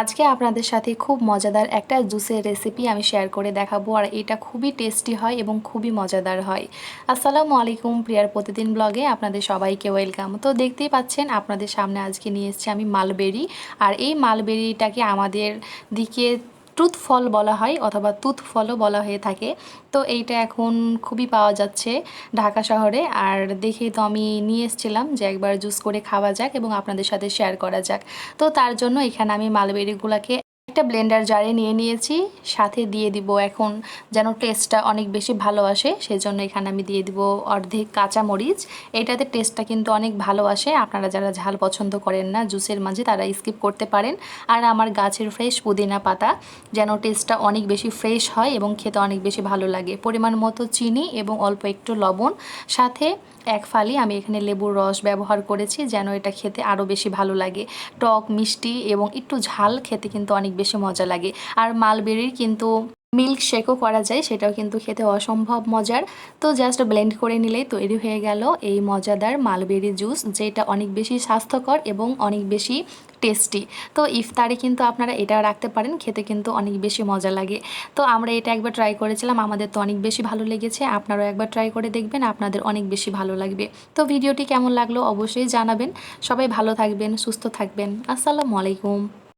আজকে আপনাদের সাথে খুব মজাদার একটা জুসের রেসিপি আমি শেয়ার করে দেখাবো আর এটা খুবই টেস্টি হয় এবং খুবই মজাদার হয়। আসসালামু আলাইকুম, প্রিয়ার প্রতিদিন ব্লগে আপনাদের সবাইকে ওয়েলকাম তো দেখতেই পাচ্ছেন, আপনাদের সামনে আজকে নিয়ে এসেছি আমি মালবেরি আর এই মালবেরিটাকে আমাদের দিকে টুথ ফল বলা হয় অথবা তুত ফলও বলা হয়ে থাকে। তো এইটা এখন খুবই পাওয়া যাচ্ছে ঢাকা শহরে। আর দেখে তো আমি নিয়ে এসেছিলাম যে একবার জুস করে খাওয়া যাক এবং আপনাদের সাথে শেয়ার করা যাক। তো তার জন্য এখানে আমি মালবেরিগুলোকে একটা ব্লেন্ডার জারে নিয়ে নিয়েছি, সাথে দিয়ে দিব এখন যেন টেস্টটা অনেক বেশি ভালো আসে সেই জন্য এখানে আমি দিয়ে দিব অর্ধেক কাঁচা মরিচ। এটাতে টেস্টটা কিন্তু অনেক ভালো আসে, আপনারা যারা ঝাল পছন্দ করেন না জুসের মাঝে তারা স্কিপ করতে পারেন। আর আমার গাছের ফ্রেশ পুদিনা পাতা, যেন টেস্টটা অনেক বেশি ফ্রেশ হয় এবং খেতে অনেক বেশি ভালো লাগে। পরিমাণ মতো চিনি এবং অল্প একটু লবণ, সাথে এক ফালি আমি এখানে লেবুর রস ব্যবহার করেছি, যেন এটা খেতে আরও বেশি ভালো লাগে। টক, মিষ্টি এবং একটু ঝাল খেতে কিন্তু অনেক বেশি মজা লাগে। আর মালবেরির কিন্তু মিল্ক শেকও করা যায়, সেটাও কিন্তু খেতে অসম্ভব মজার। তো জাস্ট ব্লেন্ড করে নিলেই তৈরি হয়ে গেল এই মজাদার মালবেরি জুস যেটা অনেক বেশি স্বাস্থ্যকর এবং অনেক বেশি টেস্টি তো ইফতারে কিন্তু আপনারা এটা রাখতে পারেন, খেতে কিন্তু অনেক বেশি মজা লাগে। তো আমরা এটা একবার ট্রাই করেছিলাম, আমাদের তো অনেক বেশি ভালো লেগেছে, আপনারাও একবার ট্রাই করে দেখবেন, আপনাদের অনেক বেশি ভালো লাগবে। তো ভিডিওটি কেমন লাগল অবশ্যই জানাবেন। সবাই ভালো থাকবেন, সুস্থ থাকবেন। আসসালামু আলাইকুম।